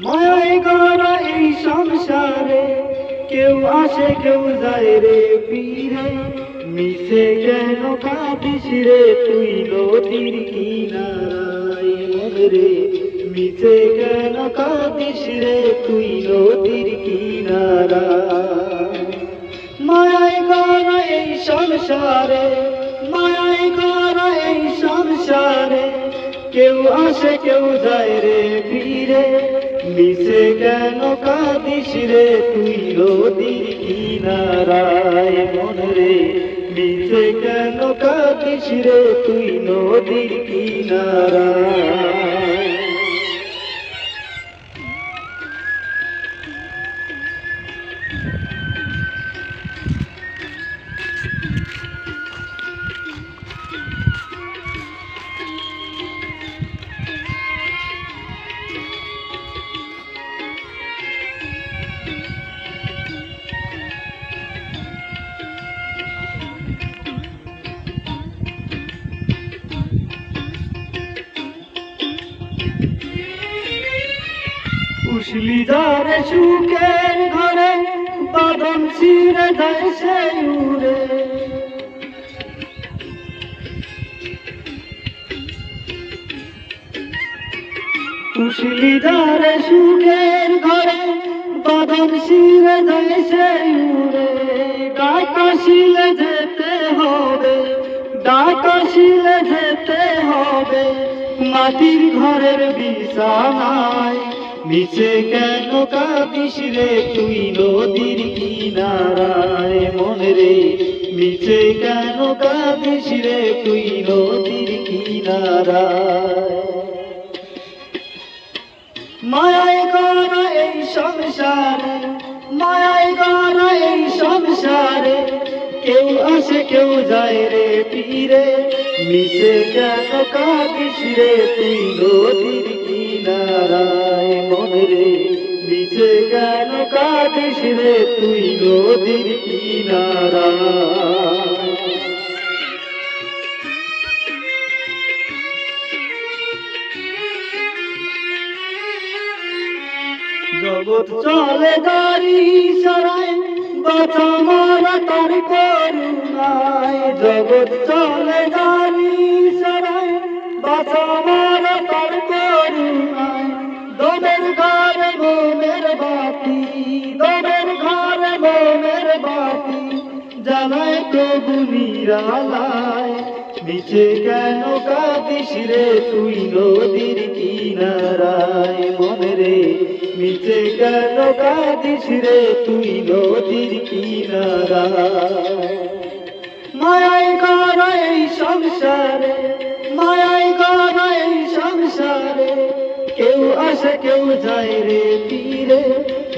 মায়ায় গড়া এই সংসারে। কেউ আসে, কেউ যায় রে পীরে মিশে কেন কাঁদিস রে তুই নদীর কিনারায়? রে, মিশে কেন কাঁদিস রে তুই নদীর কিনারায়? মায়ায় গড়া এই সংসারে, মায়ায় গড়া এই সংসারে। কেউ আসে, কেউ যায় রে ফিরে। মিশে কেন কাঁদিস রে তুই নদীর কিনারায় মন রে? মিশে কেন কাঁদিস রে তুই নদীর কিনারায়? উশলি যারে সুখের ঘরে বাদম ছিঁড়ে যায় সে উড়ে। উশলি যারে সুখের ঘরে বাদম ছিঁড়ে যায় সে উড়ে। ডাকাশিলে যেতে হবে ডাকাশিলে যেতে হবে। মাটির ঘরের বিছানায়। নিচে কেন কাঁদিস রে তুই নদীর কিনারায়? মন রে, নিচে কেন কাঁদিস রে তুই নদীর কিনারায়? মায়ায় গড়া এই সংসারে, মায়ায় আসে কেউ যায় রে পীরে মিশে কেন কাঁদিস রে তুই নদীর কিনারায় মন রে? মিশে কেন কাঁদিস রে তুই নদীর কিনারায়? চলে গাড়ি সরাই বাঁচা মারা তার করুণায় জগৎ চলে গাড়ি সরাই বাঁচা মারা তার করুণায়। দমের ঘরে মোমের বাতি, দমের ঘরে মোমের বাতি জ্বালায় তবু নিরালায়। নিচে কেন কাঁদিস রে তুই নদীর কিনারায়? মনে রে, নিচে কেন কাঁদিস রে তুই নদীর কিনারায়? মায়ায় গড়া এই সংসারে মায়ায় গড়া এই সংসারে। কেউ আসে, কেউ যায় রে তীরে,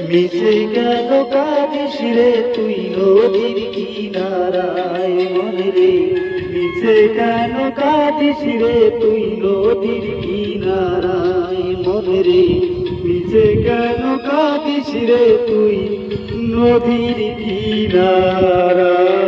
মিশে কেন কাঁদিস রে তুই নদীর কিনারায় মনে রে? মিশে কেন কাঁদিস রে তুই নদীর কিনারায় মনে রে? মিশে কেন কাঁদিস রে তুই নদীর কিনারায়?